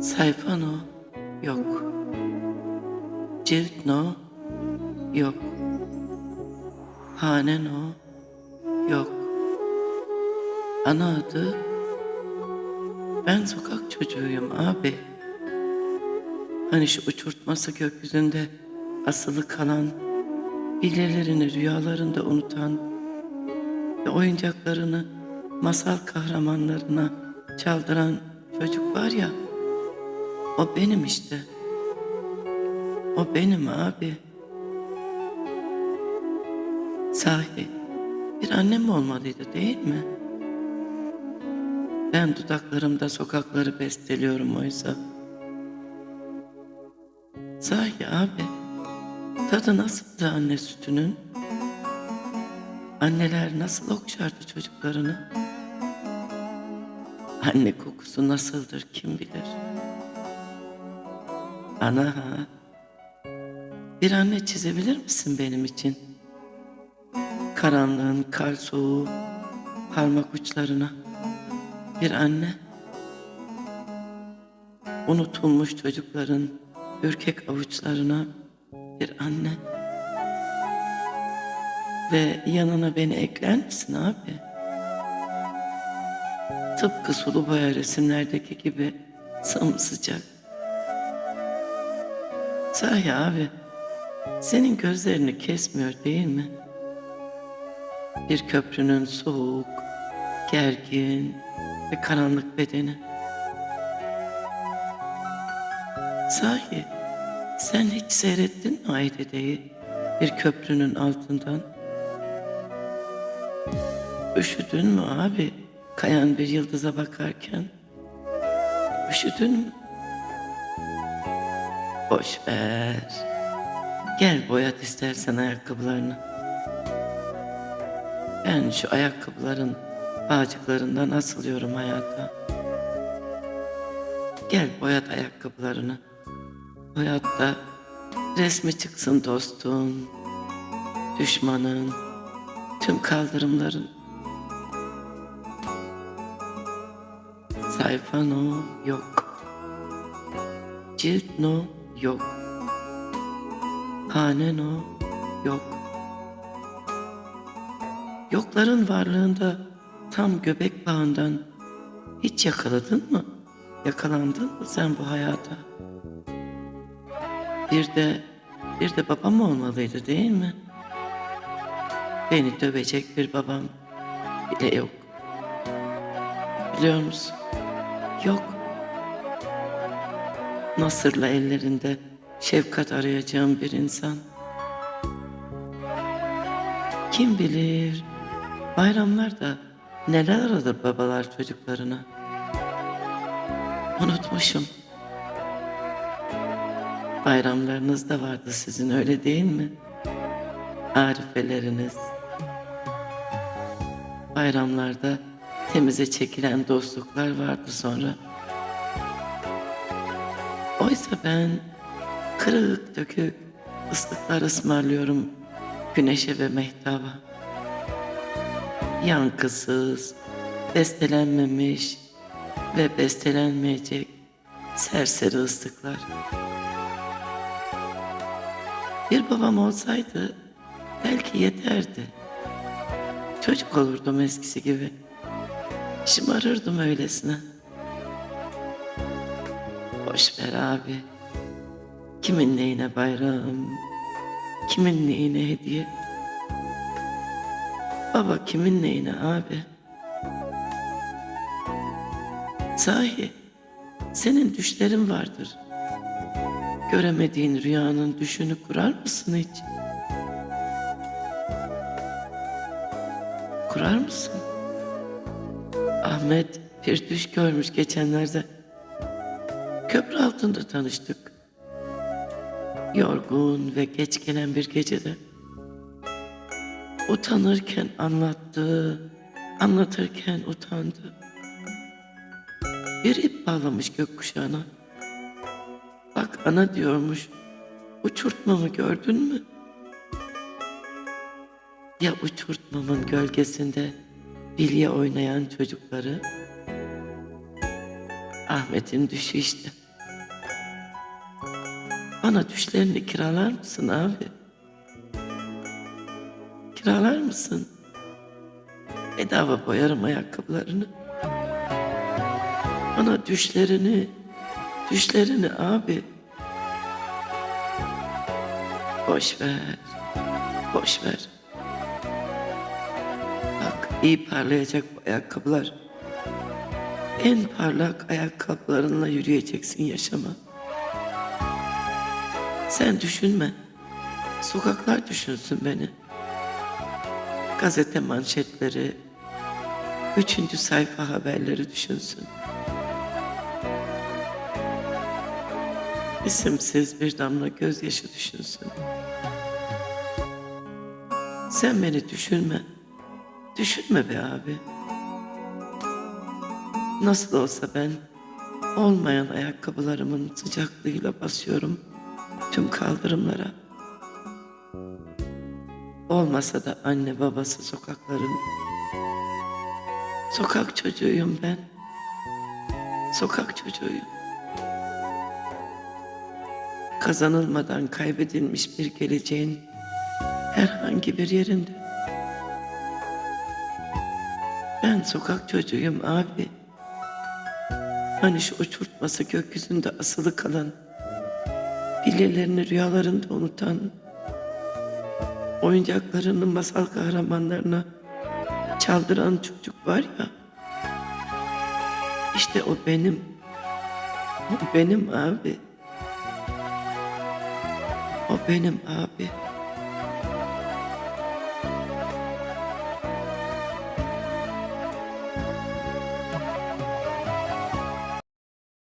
Sayfa no yok. Cilt no yok. Hane no yok. Ana adı ben sokak çocuğuyum abi. Hani şu uçurtması gökyüzünde asılı kalan, hilelerini rüyalarında unutan ve oyuncaklarını masal kahramanlarına çaldıran çocuk var ya, o benim işte. O benim abi. Sahi bir annem olmalıydı değil mi? Ben dudaklarımda sokakları besteliyorum oysa. Sahi abi, tadı nasıldı anne sütünün? Anneler nasıl okşardı çocuklarını? Anne kokusu nasıldır kim bilir? Ana ha, bir anne çizebilir misin benim için? Karanlığın kar soğuğu parmak uçlarına bir anne. Unutulmuş çocukların ürkek avuçlarına bir anne. Ve yanına beni ekler misin abi? Tıpkı sulu boya resimlerdeki gibi sımsıcak. Sahi abi, senin gözlerini kesmiyor değil mi? Bir köprünün soğuk, gergin ve karanlık bedeni. Sahi, sen hiç seyrettin mi Aydede'yi bir köprünün altından? Üşüdün mü abi kayan bir yıldıza bakarken? Üşüdün mü? Boş ver. Gel boyat istersen ayakkabılarını. Ben şu ayakkabıların bağcıklarından asılıyorum hayata. Gel boyat ayakkabılarını. Boyat da resmi çıksın dostun, düşmanın, tüm kaldırımların. Sayfan o yok. Cilt no yok. Hanen o yok. Yokların varlığında tam göbek bağından hiç yakaladın mı? Yakalandın mı sen bu hayata? Bir de bir de babam olmalıydı değil mi? Beni dövecek bir babam bile yok. Biliyor musun? Yok. Nasırla ellerinde şefkat arayacağım bir insan. Kim bilir bayramlarda neler aradır babalar çocuklarına. Unutmuşum. Bayramlarınız da vardı sizin öyle değil mi? Arifeleriniz. Bayramlarda temize çekilen dostluklar vardı sonra. Oysa ben kırık dökük ıslıklar ısmarlıyorum güneşe ve mehtaba. Yankısız, bestelenmemiş ve bestelenmeyecek serseri ıslıklar. Bir babam olsaydı belki yeterdi. Çocuk olurdum eskisi gibi. Şımarırdım öylesine. Boş ver abi. Kimin neyine bayram, kimin neyine hediye. Baba kimin neyine abi. Sahi senin düşlerin vardır. Göremediğin rüyanın düşünü kurar mısın hiç? Kurar mısın? Ahmet bir düş görmüş geçenlerde. Köprü altında tanıştık. Yorgun ve geç gelen bir gecede. Utanırken anlattı, anlatırken utandı. Bir ip bağlamış gökkuşağına. Bak ana diyormuş, uçurtmamı gördün mü? Ya uçurtmamın gölgesinde bilye oynayan çocukları. Ahmet'in düşü işte. Bana düşlerini kiralar mısın abi? Kiralar mısın? Bedava boyarım ayakkabılarını. Bana düşlerini, düşlerini abi. Boş ver, boş ver. İyi parlayacak ayakkabılar. En parlak ayakkabılarınla yürüyeceksin yaşama. Sen düşünme. Sokaklar düşünsün beni. Gazete manşetleri, üçüncü sayfa haberleri düşünsün. İsimsiz bir damla gözyaşı düşünsün. Sen beni düşünme. Düşünme be abi. Nasıl olsa ben olmayan ayakkabılarımın sıcaklığıyla basıyorum tüm kaldırımlara. Olmasa da anne babası sokakların. Sokak çocuğuyum ben. Sokak çocuğuyum. Kazanılmadan kaybedilmiş bir geleceğin herhangi bir yerinde. Ben sokak çocuğuyum abi. Hani şu uçurtması gökyüzünde asılı kalan, bilyelerini rüyalarında unutan, oyuncaklarını masal kahramanlarına çaldıran çocuk var ya. İşte o benim. O benim abi. O benim abi.